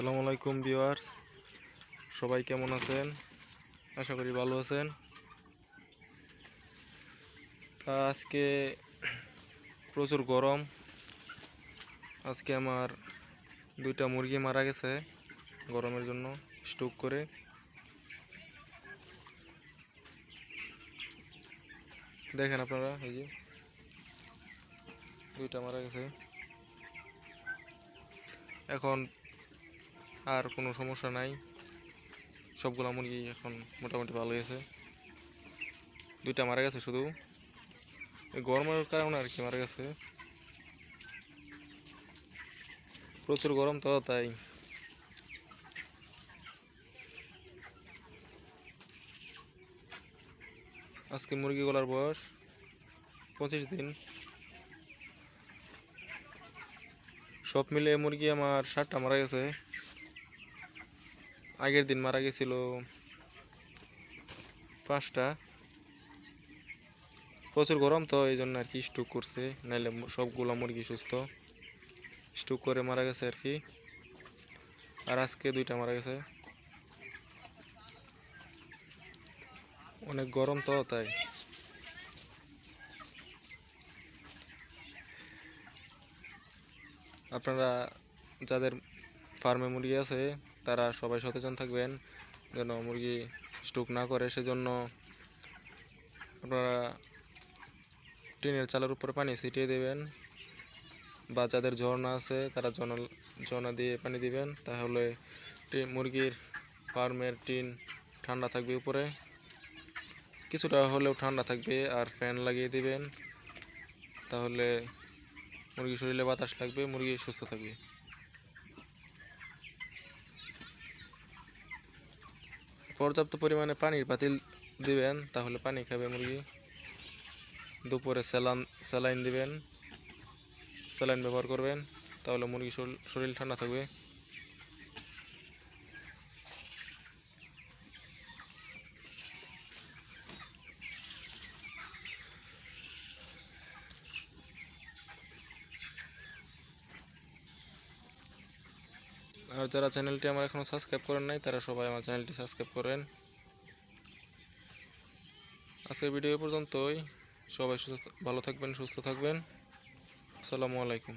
আসসালামু আলাইকুম ভিউয়ার্স। সবাই কেমন আছেন? আশা করি ভালো আছেন। তা আজকে প্রচুর গরম। আজকে আমার দুইটা মুরগি মারা গেছে গরমের জন্য স্টোক করে। দেখেন আপনারা, এই যে দুইটা মারা গেছে। এখন আর কোনো সমস্যা নাই। সবগুলা মুরগি এখন মোটামুটি ভালো গেছে দুইটা মারা গেছে শুধু। গরমের কারণে আর কি মারা গেছে। প্রচুর গরম তো, তাই। আজকে মুরগিগুলার বয়স পঁচিশ দিন। সব মিলে মুরগি আমার ষাটটা মারা গেছে। আগের দিন মারা গেছিল পাঁচটা। প্রচুর গরম তো, এই জন্য আর কি স্টুক করছে। নাইলে সবগুলো মুরগি সুস্থ। স্টুক করে মারা গেছে আর কি আর আজকে দুইটা মারা গেছে। অনেক গরম তো, তাই। আপনারা যাদের ফার্মে মুরগি আছে তারা সবাই সচেতন থাকবেন, যেন মুরগি স্টুক না করে। সেজন্য আপনারা টিনের চালের উপরে পানি ছিটিয়ে দেবেন বা যাদের ঝর্ণা আছে তারা ঝর্ণা ঝর্ণা দিয়ে পানি দিবেন। তাহলে মুরগির ফার্মের টিন ঠান্ডা থাকবে উপরে। কিছুটা হলেও ঠান্ডা থাকবে আর ফ্যান লাগিয়ে দিবেন। তাহলে মুরগির শরীরে বাতাস লাগবে, মুরগি সুস্থ থাকবে। পর্যাপ্ত পরিমাণে পানির পাতিল দিবেন, তাহলে পানি খাবে মুরগি। দুপুরে স্যালান, স্যালাইন দিবেন। স্যালাইন ব্যবহার করবেন, তাহলে মুরগি শরীর- ঠান্ডা থাকবে। আর যারা চ্যানেলটি আমার এখনও সাবস্ক্রাইব করেন নাই, তারা সবাই আমার চ্যানেলটি সাবস্ক্রাইব করেন। আজকের ভিডিও পর্যন্তই। সবাই সুস্থ, ভালো থাকবেন, সুস্থ থাকবেন। আসসালামু আলাইকুম।